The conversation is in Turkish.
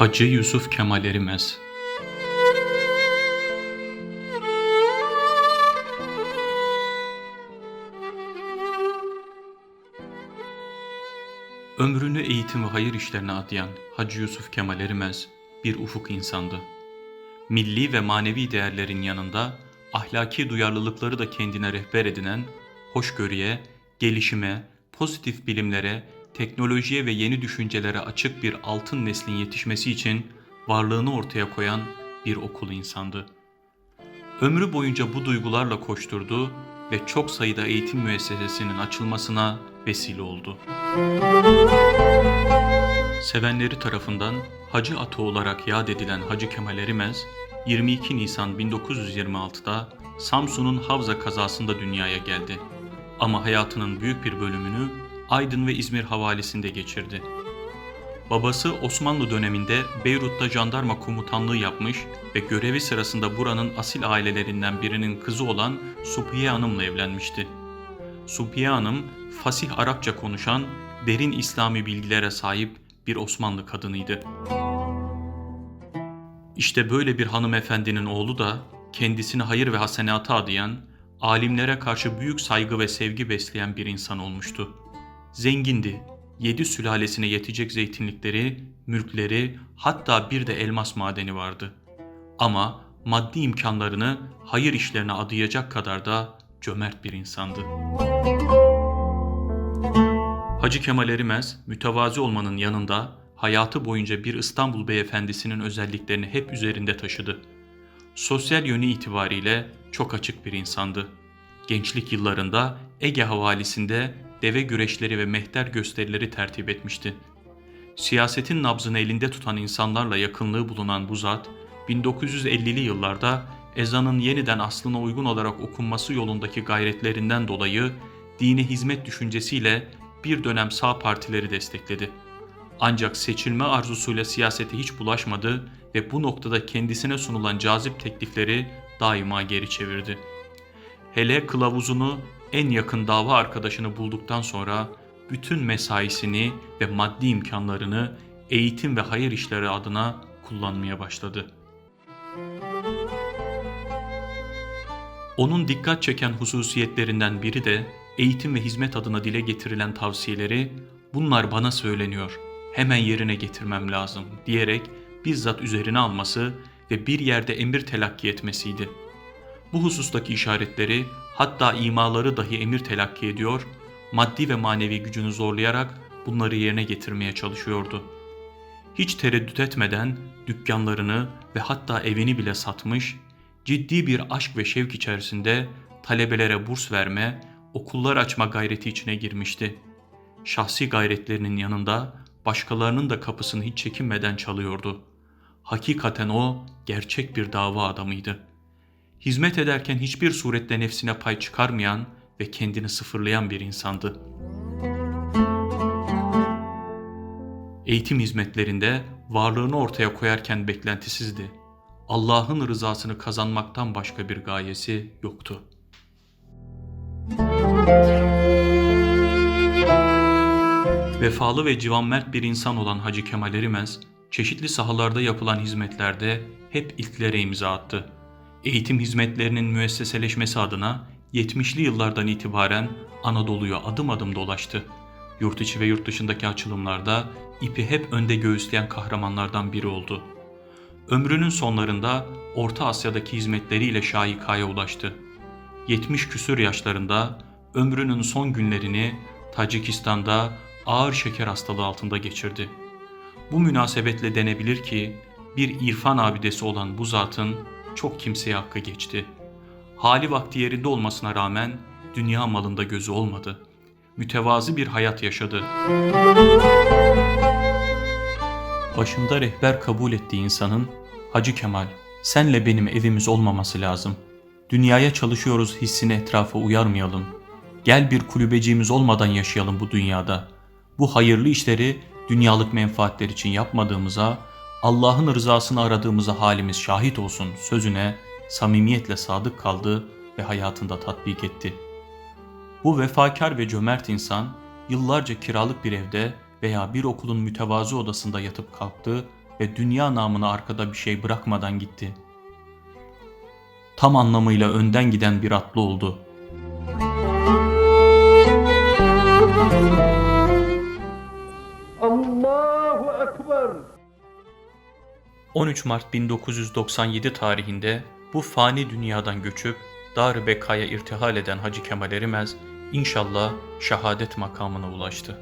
Hacı Yusuf Kemal Erimez Ömrünü eğitim ve hayır işlerine adayan Hacı Yusuf Kemal Erimez bir ufuk insandı. Milli ve manevi değerlerin yanında ahlaki duyarlılıkları da kendine rehber edinen, hoşgörüye, gelişime, pozitif bilimlere, teknolojiye ve yeni düşüncelere açık bir altın neslin yetişmesi için varlığını ortaya koyan bir okul insandı. Ömrü boyunca bu duygularla koşturdu ve çok sayıda eğitim müessesesinin açılmasına vesile oldu. Sevenleri tarafından Hacı Atı olarak yad edilen Hacı Kemal Erimez, 22 Nisan 1926'da Samsun'un Havza kazasında dünyaya geldi. Ama hayatının büyük bir bölümünü Aydın ve İzmir havalisinde geçirdi. Babası Osmanlı döneminde Beyrut'ta jandarma komutanlığı yapmış ve görevi sırasında buranın asil ailelerinden birinin kızı olan Supiye Hanım'la evlenmişti. Supiye Hanım, fasih Arapça konuşan, derin İslami bilgilere sahip bir Osmanlı kadınıydı. İşte böyle bir hanımefendinin oğlu da kendisini hayır ve hasenata adayan, alimlere karşı büyük saygı ve sevgi besleyen bir insan olmuştu. Zengindi, yedi sülalesine yetecek zeytinlikleri, mülkleri, hatta bir de elmas madeni vardı. Ama maddi imkanlarını hayır işlerine adayacak kadar da cömert bir insandı. Hacı Kemal Erimez, mütevazi olmanın yanında hayatı boyunca bir İstanbul beyefendisinin özelliklerini hep üzerinde taşıdı. Sosyal yönü itibariyle çok açık bir insandı. Gençlik yıllarında Ege havalisinde deve güreşleri ve mehter gösterileri tertip etmişti. Siyasetin nabzını elinde tutan insanlarla yakınlığı bulunan bu zat, 1950'li yıllarda ezanın yeniden aslına uygun olarak okunması yolundaki gayretlerinden dolayı dine hizmet düşüncesiyle bir dönem sağ partileri destekledi. Ancak seçilme arzusuyla siyasete hiç bulaşmadı ve bu noktada kendisine sunulan cazip teklifleri daima geri çevirdi. Hele kılavuzunu en yakın dava arkadaşını bulduktan sonra bütün mesaisini ve maddi imkanlarını eğitim ve hayır işleri adına kullanmaya başladı. Onun dikkat çeken hususiyetlerinden biri de eğitim ve hizmet adına dile getirilen tavsiyeleri bunlar bana söyleniyor, hemen yerine getirmem lazım diyerek bizzat üzerine alması ve bir yerde emir telakki etmesiydi. Bu husustaki işaretleri hatta imaları dahi emir telakki ediyor, maddi ve manevi gücünü zorlayarak bunları yerine getirmeye çalışıyordu. Hiç tereddüt etmeden dükkanlarını ve hatta evini bile satmış, ciddi bir aşk ve şevk içerisinde talebelere burs verme, okullar açma gayreti içine girmişti. Şahsi gayretlerinin yanında başkalarının da kapısını hiç çekinmeden çalıyordu. Hakikaten o gerçek bir dava adamıydı. Hizmet ederken hiçbir surette nefsine pay çıkarmayan ve kendini sıfırlayan bir insandı. Eğitim hizmetlerinde varlığını ortaya koyarken beklentisizdi. Allah'ın rızasını kazanmaktan başka bir gayesi yoktu. Vefalı ve civanmert bir insan olan Hacı Kemal Erimez, çeşitli sahalarda yapılan hizmetlerde hep ilklere imza attı. Eğitim hizmetlerinin müesseseleşmesi adına 70'li yıllardan itibaren Anadolu'yu adım adım dolaştı. Yurt içi ve yurt dışındaki açılımlarda ipi hep önde göğüsleyen kahramanlardan biri oldu. Ömrünün sonlarında Orta Asya'daki hizmetleriyle şahikaya ulaştı. 70 küsür yaşlarında ömrünün son günlerini Tacikistan'da ağır şeker hastalığı altında geçirdi. Bu münasebetle denebilir ki bir irfan abidesi olan bu zatın çok kimseye hakkı geçti. Hali vakti yerinde olmasına rağmen dünya malında gözü olmadı. Mütevazı bir hayat yaşadı. Başında rehber kabul ettiği insanın Hacı Kemal, senle benim evimiz olmaması lazım. Dünyaya çalışıyoruz hissini etrafa uyarmayalım. Gel bir kulübeciğimiz olmadan yaşayalım bu dünyada. Bu hayırlı işleri dünyalık menfaatler için yapmadığımıza, Allah'ın rızasını aradığımıza halimiz şahit olsun sözüne samimiyetle sadık kaldı ve hayatında tatbik etti. Bu vefakar ve cömert insan yıllarca kiralık bir evde veya bir okulun mütevazı odasında yatıp kalktı ve dünya namına arkada bir şey bırakmadan gitti. Tam anlamıyla önden giden bir atlı oldu. 13 Mart 1997 tarihinde bu fani dünyadan göçüp Dar-ı Beka'ya irtihal eden Hacı Kemal Erimez inşallah şehadet makamına ulaştı.